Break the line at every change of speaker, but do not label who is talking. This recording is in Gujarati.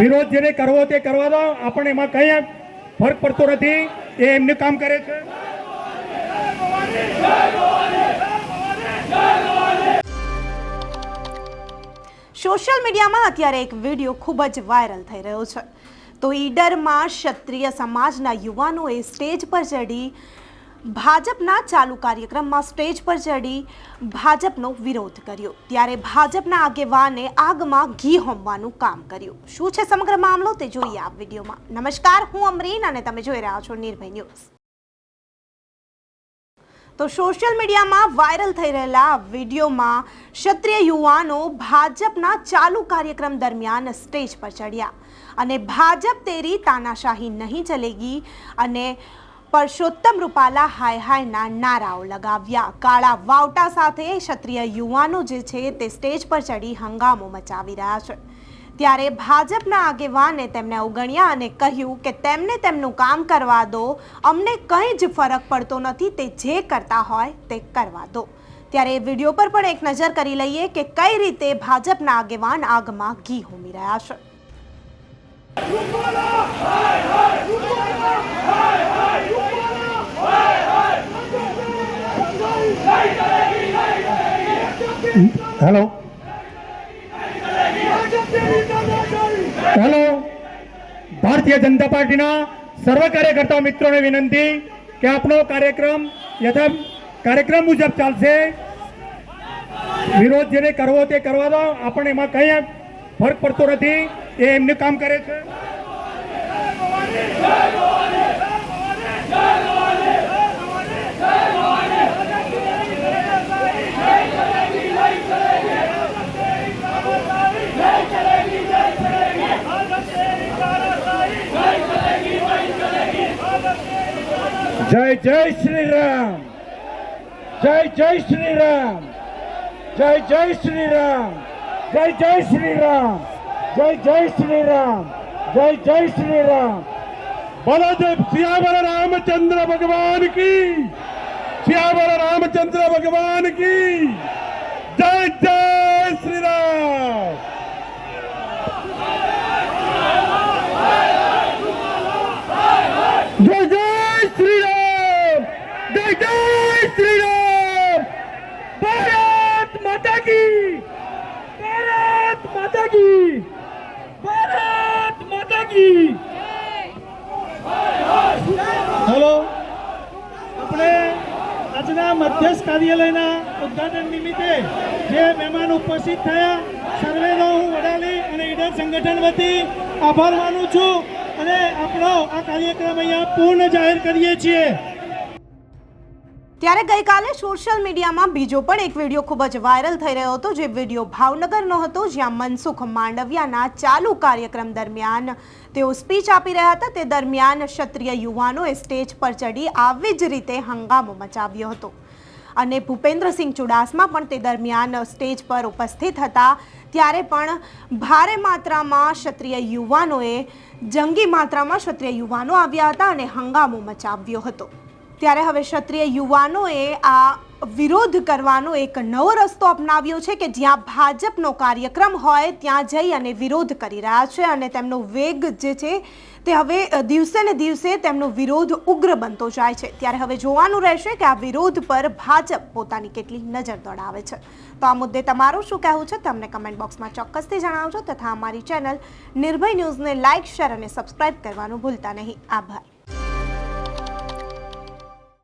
વિરોધ જેને કરવો તે કરવા દો આપણને એમાં કંઈ ફરક પડતો નથી. એ એમનું કામ કરે છે.
સોશિયલ મીડિયામાં અત્યારે એક વીડિયો ખૂબ જ વાયરલ થઈ રહ્યો છે. તો ઈડરમાં ક્ષત્રિય સમાજના યુવાનોએ સ્ટેજ પર ચડી ભાજપના ચાલુ કાર્યક્રમમાં સ્ટેજ પર ચડી ભાજપનો વિરોધ કર્યો. ત્યારે ભાજપના આગેવાને આગમાં ઘી હોમવાનું કામ કર્યું. શું છે સમગ્ર મામલો તે જોઈએ આ વિડીયોમાં. નમસ્કાર, હું અમરીન અને તમે જોઈ રહ્યા છો નિર્ભય ન્યૂઝ. તો સોશિયલ મીડિયામાં વાયરલ થઈ રહેલા વિડીયોમાં ક્ષત્રિય યુવાનો ભાજપના ચાલુ કાર્યક્રમ દરમિયાન સ્ટેજ પર ચડ્યા. અને ભાજપ તેરી તાનાશાહી નહીં ચલેગી અને પરસોત્તમ રૂપાલા હાય હાયના નારાઓ લગાવ્યા. કાળા વાવટા સાથે ક્ષત્રિય યુવાનો જે છે તે સ્ટેજ પર ચડી હંગામો મચાવી રહ્યા છે. ત્યારે ભાજપના આગેવાને તેમને અવગણ્યા અને કહ્યું કે તેમને તેમનું કામ કરવા દો. અમને કંઈ જ ફરક પડતો નથી. તે જે કરતા હોય તે કરવા દો. ત્યારે વીડિયો પર પણ એક નજર કરી લઈએ કે કઈ રીતે ભાજપના આગેવાન આગમાં ઘી હોમી રહ્યા છે.
હેલો હેલો ભારતીય જનતા પાર્ટીના સર્વ કાર્યકર્તા મિત્રોને વિનંતી કે આપણો કાર્યક્રમ યથા કાર્યક્રમ મુજબ ચાલશે. વિરોધ જેને કરવો તે કરવા દો. આપણને એમાં કંઈ ફરક પડતો નથી. એ એમનું કામ કરે છે. જય જય શ્રી રામ જય જય શ્રી રામ જય જય શ્રી રામ જય જય શ્રી રામ જય જય શ્રી રામ જય જય શ્રી રામ બોલો માતા કી ભારત માતા કી ભારત માતા કી
હેલો, આપણે આજના મધ્યસ્થ કાર્યાલયના ઉદ્ઘાટન નિમિત્તે જે મહેમાન ઉપસ્થિત થયા, સર્વેનો હું વડાલી અને ઈડર સંગઠન વતી આભાર માનું છું અને આપણો આ કાર્યક્રમ અહીંયા પૂર્ણ જાહેર કરીએ છીએ.
ત્યારે ગઈકાલે સોશિયલ મીડિયામાં બીજો પણ એક વીડિયો ખૂબ જ વાયરલ થઈ રહ્યો હતો, જે વીડિયો ભાવનગરનો હતો, જ્યાં મનસુખ માંડવિયાના ચાલુ કાર્યક્રમ દરમિયાન તેઓ સ્પીચ આપી રહ્યા હતા. તે દરમિયાન ક્ષત્રિય યુવાનોએ સ્ટેજ પર ચડી આવી જ રીતે હંગામો મચાવ્યો હતો. અને ભૂપેન્દ્રસિંહ ચુડાસમા પણ તે દરમિયાન સ્ટેજ પર ઉપસ્થિત હતા. ત્યારે પણ ભારે માત્રામાં ક્ષત્રિય યુવાનોએ જંગી માત્રામાં ક્ષત્રિય યુવાનો આવ્યા હતા અને હંગામો મચાવ્યો હતો. ત્યારે હવે ક્ષત્રિય યુવાનોએ આ વિરોધ કરવાનો એક નવો રસ્તો અપનાવ્યો છે કે જ્યાં ભાજપનો કાર્યક્રમ હોય, ત્યાં જઈ અને વિરોધ કરી રહ્યા છે અને તેમનો વેગ જે છે તે હવે દિવસે ને દિવસે તેમનો વિરોધ ઉગ્ર બનતો જાય છે. ત્યારે હવે જોવાનું રહેશે કે આ વિરોધ પર ભાજપ પોતાની કેટલી નજર દોડાવે છે. તો આ મુદ્દે તમારું શું કહેવું છે? તમને કમેન્ટ બોક્સમાં ચોક્કસથી જણાવજો તથા અમારી ચેનલ નિર્ભય ન્યૂઝને લાઇક, શેર અને સબસ્ક્રાઇબ કરવાનું ભૂલતા નહીં. આભાર.